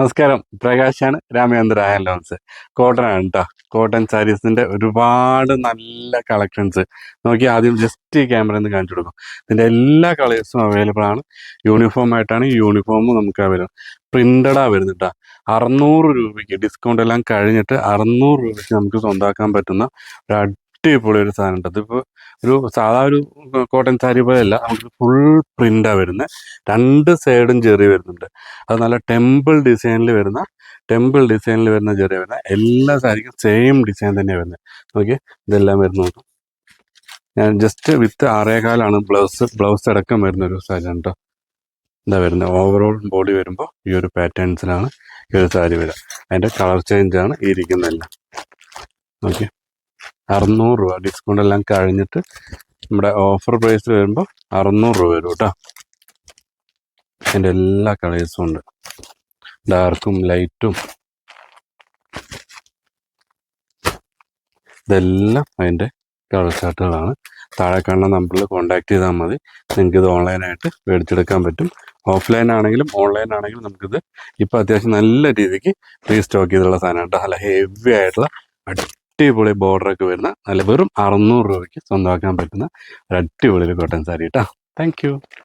നമസ്കാരം. പ്രകാശാണ് Ramachandra loans cotton ആണ് കേട്ടോ കോട്ടൺ സാരീസിന്റെ ഒരുപാട് നല്ല കളക്ഷൻസ്. നോക്കി ആദ്യം ജസ്റ്റ് ഈ ക്യാമറ നിന്ന് കാണിച്ചു കൊടുക്കും. ഇതിന്റെ എല്ലാ കളേഴ്സും അവൈലബിൾ ആണ്. യൂണിഫോം ആയിട്ടാണ് യൂണിഫോമും നമുക്ക് അവൈലബിൾ പ്രിന്റഡാ വരുന്നത് അറുന്നൂറ് രൂപയ്ക്ക് ഡിസ്കൗണ്ട് എല്ലാം കഴിഞ്ഞിട്ട് അറുന്നൂറ് രൂപയ്ക്ക് നമുക്ക് സ്വന്തമാക്കാൻ പറ്റുന്ന ഒരു അടിപൊളി ഒരു സാധനം ഉണ്ട് അതിപ്പോൾ ഒരു സാധാ ഒരു കോട്ടൺ സാരി പോലെയല്ല നമുക്ക് ഫുൾ പ്രിന്റാണ് വരുന്നത് രണ്ട് സൈഡും ചെറിയ വരുന്നുണ്ട്. അത് നല്ല ടെമ്പിൾ ഡിസൈനിൽ വരുന്ന ടെമ്പിൾ ഡിസൈനിൽ വരുന്ന ചെറിയ വരുന്ന എല്ലാ സാരിക്കും സെയിം ഡിസൈൻ തന്നെയാണ് വരുന്നത് ഓക്കെ ഇതെല്ലാം വരുന്നു ഞാൻ ജസ്റ്റ് വിത്ത് ആറേകാലാണ് ബ്ലൗസ് ബ്ലൗസ് അടക്കം വരുന്ന ഒരു സാരി കേട്ടോ എന്താ വരുന്നത് ഓവറോൾ ബോഡി വരുമ്പോൾ ഈ ഒരു പാറ്റേൺസിലാണ് ഈ ഒരു സാരി വരിക അതിന്റെ കളർ ചേഞ്ചാണ് ഇരിക്കുന്നതെല്ലാം. ഓക്കെ അറുന്നൂറ് രൂപ ഡിസ്കൗണ്ട് എല്ലാം കഴിഞ്ഞിട്ട് നമ്മുടെ ഓഫർ പ്രൈസിൽ വരുമ്പോൾ അറുന്നൂറ് രൂപ വരും കേട്ടോ അതിന്റെ എല്ലാ കളേഴ്സും ഉണ്ട്. ഡാർക്കും ലൈറ്റും ഇതെല്ലാം അതിന്റെ കളർ ചാർട്ടുകളാണ് താഴെ കാണുന്ന നമ്പറിൽ കോൺടാക്ട് ചെയ്താൽ മതി. നിങ്ങൾക്ക് ഇത് ഓൺലൈനായിട്ട് മേടിച്ചെടുക്കാൻ പറ്റും. ഓഫ്ലൈൻ ആണെങ്കിലും ഓൺലൈൻ ആണെങ്കിലും നമുക്കിത് ഇപ്പോൾ അത്യാവശ്യം നല്ല രീതിക്ക് റീസ്റ്റോക്ക് ചെയ്തുള്ള സാധനം കേട്ടോ നല്ല ഹെവി ആയിട്ടുള്ള അടിപൊളി ബോർഡറൊക്കെ വരുന്ന നല്ല വെറും അറുന്നൂറ് രൂപയ്ക്ക് സ്വന്തമാക്കാൻ പറ്റുന്ന ഒരു അടിപൊളി കോട്ടൺ സാരി കേട്ടോ താങ്ക്